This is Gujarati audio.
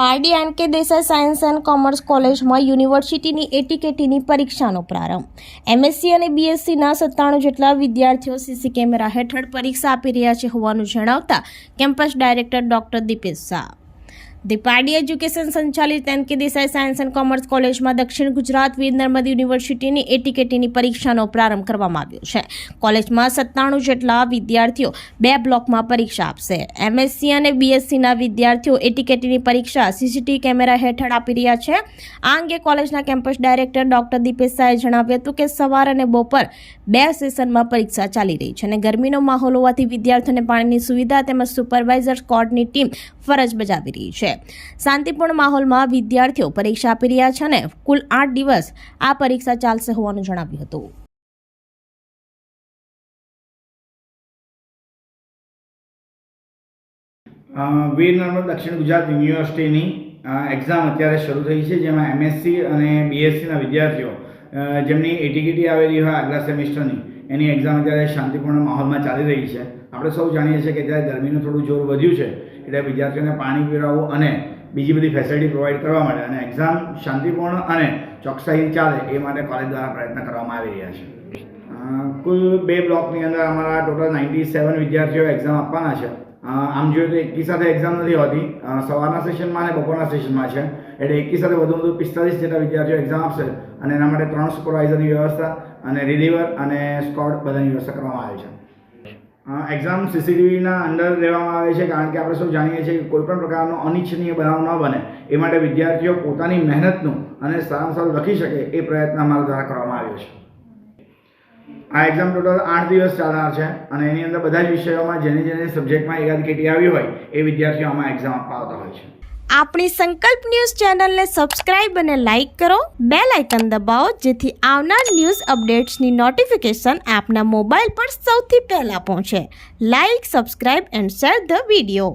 Pardi N K Desai science and commerce કોલેજમાં યુનિવર્સિટીની એટીકેટીની પરીક્ષાનો પ્રારંભ. એમએસસી અને બીએસસીના સત્તાણું જેટલા વિદ્યાર્થીઓ સીસી કેમેરા હેઠળ પરીક્ષા આપી રહ્યા છે હોવાનું જણાવતા campus director doctor Dipesh Shah. The Pardi education સંચાલિત N K Desai science and commerce કોલેજમાં દક્ષિણ ગુજરાત વીર નર્મદ યુનિવર્સિટીની એટીકેટીની પરીક્ષાનો પ્રારંભ કરવામાં આવ્યો છે. કોલેજમાં સત્તાણું જેટલા વિદ્યાર્થીઓ બે બ્લોકમાં પરીક્ષા આપશે. એમએસસી અને બીએસસીના વિદ્યાર્થીઓ એટીકેટીની પરીક્ષા સીસીટીવી કેમેરા હેઠળ આપી રહ્યા છે. આ અંગે કોલેજના કેમ્પસ ડાયરેક્ટર ડોક્ટર દીપેશ શાહે જણાવ્યું હતું કે સવાર અને બપોર બે સેશનમાં પરીક્ષા ચાલી રહી છે અને ગરમીનો માહોલ હોવાથી વિદ્યાર્થીઓને પાણીની સુવિધા તેમજ સુપરવાઇઝર સ્કોડની ટીમ ફરજ બજાવી રહી છે. શાંતિપૂર્ણ માહોલમાં વિદ્યાર્થીઓ પરીક્ષા આપી રહ્યા છે અને કુલ આઠ દિવસ આ પરીક્ષા ચાલશે હોવાનું જણાવ્યું હતું. વીર નર્મદ દક્ષિણ ગુજરાત યુનિવર્સિટીની એક્ઝામ અત્યારે શરૂ થઈ છે, જેમાં એમએસસી અને બીએસસીના વિદ્યાર્થીઓ જેમની એટીગીટી આવેલી હોય આગલા સેમિસ્ટરની, એની એક્ઝામ અત્યારે શાંતિપૂર્ણ માહોલમાં ચાલી રહી છે. આપણે સૌ જાણીએ છીએ કે અત્યારે ગરમીનું થોડું જોર વધ્યું છે, એટલે વિદ્યાર્થીઓને પાણી પીવડાવવું અને બીજી બધી ફેસિલિટી પ્રોવાઈડ કરવા માટે અને એક્ઝામ શાંતિપૂર્ણ અને ચોકસાઈ ચાલે એ માટે કોલેજ દ્વારા પ્રયત્ન કરવામાં આવી રહ્યા છે. કુલ બે બ્લોકની અંદર અમારા ટોટલ નાઇન્ટી સેવન વિદ્યાર્થીઓ એક્ઝામ આપવાના છે. આમ જોઈએ તો એકી સાથે એક્ઝામ નથી હોતી. સવારના સેશનમાં અને બપોરના સેશનમાં છે. એટલે એકી સાથે વધુ વધુ પિસ્તાલીસ જેટલા વિદ્યાર્થીઓ એક્ઝામ આપશે અને એના માટે ત્રણ સુપરવાઇઝરની વ્યવસ્થા અને રિલીવર અને સ્કોડ બધાની વ્યવસ્થા કરવામાં આવે છે. એક્ઝામ સીસીટીવીના અંડર લેવામાં આવે છે કારણ કે આપણે સૌ જાણીએ છીએ કે કોઈ પણ પ્રકારનો અનિચ્છનીય બનાવ ન બને. એ માટે વિદ્યાર્થીઓ પોતાની મહેનતનું અને સારામાં સારું લખી શકે એ પ્રયત્ન અમારા દ્વારા કરવામાં આવે આ એક્ઝામ ટોટલ આઠ દિવસ ચાલનાર છે અને એની અંદર બધા જ વિષયોમાં જેની જેની સબ્જેક્ટમાં એકાદ કેટી આવી હોય એ વિદ્યાર્થીઓ આમાં એક્ઝામ આપવા આવતા હોય છે. આપણી સંકલ્પ ન્યૂઝ ચેનલને સબસ્ક્રાઇબ અને લાઇક કરો. બે લાઇકન દબાવો, જેથી આવનાર ન્યૂઝ અપડેટ્સની નોટિફિકેશન આપના મોબાઈલ પર સૌથી પહેલાં પહોંચે. Like subscribe and share the video